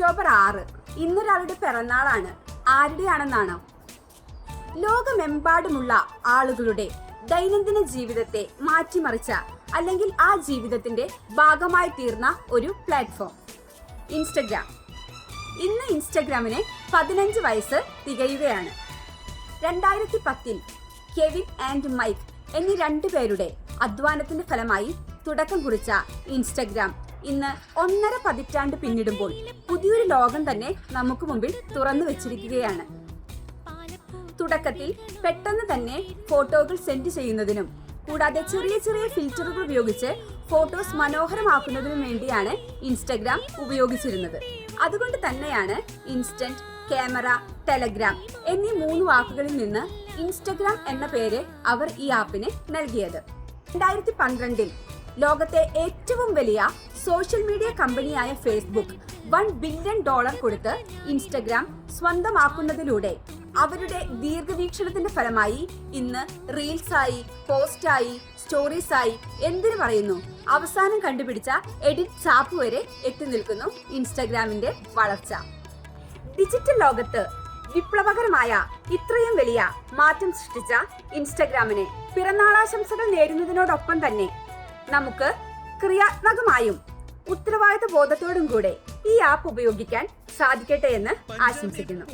October ആറ്. ഇന്നൊരാളുടെ പിറന്നാളാണ്. ആരുടെയാണെന്നാണോ? ലോകമെമ്പാടുമുള്ള ആളുകളുടെ ദൈനംദിന ജീവിതത്തെ മാറ്റിമറിച്ച അല്ലെങ്കിൽ ആ ജീവിതത്തിന്റെ ഭാഗമായി തീർന്ന ഒരു പ്ലാറ്റ്ഫോം. ഇൻസ്റ്റഗ്രാം. ഇന്ന് ഇൻസ്റ്റഗ്രാമിന് പതിനഞ്ച് വയസ്സ് തികയുകയാണ്. രണ്ടായിരത്തി പത്തിൽ കെവിൻ ആൻഡ് മൈക്ക് എന്നീ രണ്ടുപേരുടെ അധ്വാനത്തിന്റെ ഫലമായി തുടക്കം കുറിച്ച ഇൻസ്റ്റഗ്രാം ഇന്ന് ഒന്നര പതിറ്റാണ്ട് പിന്നിടുമ്പോൾ പുതിയൊരു ലോകം തന്നെ നമുക്ക് മുമ്പിൽ തുറന്നു വെച്ചിരിക്കുകയാണ്. തുടക്കത്തിൽ പെട്ടെന്ന് തന്നെ ഫോട്ടോകൾ സെൻഡ് ചെയ്യുന്നതിനും കൂടാതെ ചെറിയ ചെറിയ ഫിൽറ്ററുകൾ ഉപയോഗിച്ച് ഫോട്ടോസ് മനോഹരമാക്കുന്നതിനും വേണ്ടിയാണ് ഇൻസ്റ്റഗ്രാം ഉപയോഗിച്ചിരുന്നത്. അതുകൊണ്ട് തന്നെയാണ് ഇൻസ്റ്റന്റ് ക്യാമറ ടെലഗ്രാം എന്നീ മൂന്ന് വാക്കുകളിൽ നിന്ന് ഇൻസ്റ്റഗ്രാം എന്ന പേര് അവർ ഈ ആപ്പിന് നൽകിയത്. രണ്ടായിരത്തി പന്ത്രണ്ടിൽ ലോകത്തെ ഏറ്റവും വലിയ സോഷ്യൽ മീഡിയ കമ്പനിയായ ഫേസ്ബുക്ക് വൺ ബില്യൺ ഡോളർ കൊടുത്ത് ഇൻസ്റ്റഗ്രാം സ്വന്തമാക്കുന്നതിലൂടെ അവരുടെ ദീർഘവീക്ഷണത്തിന്റെ ഫലമായി ഇന്ന് റീൽസായി പോസ്റ്റായി സ്റ്റോറീസായി എന്തിനു പറയുന്നു? അവസാനം കണ്ടുപിടിച്ച എഡിറ്റ് ചാപ്പ് വരെ എത്തി നിൽക്കുന്നു ഇൻസ്റ്റഗ്രാമിന്റെ വളർച്ച. ഡിജിറ്റൽ ലോകത്ത് വിപ്ലവകരമായ ഇത്രയും വലിയ മാറ്റം സൃഷ്ടിച്ച ഇൻസ്റ്റഗ്രാമിന് പിറന്നാളാശംസകൾ നേരുന്നതിനോടൊപ്പം തന്നെ നമുക്ക് ക്രിയാത്മകമായും ഉത്തരവാദിത്ത ബോധത്തോടും കൂടെ ഈ ആപ്പ് ഉപയോഗിക്കാൻ സാധിക്കട്ടെ എന്ന് ആശംസിക്കുന്നു.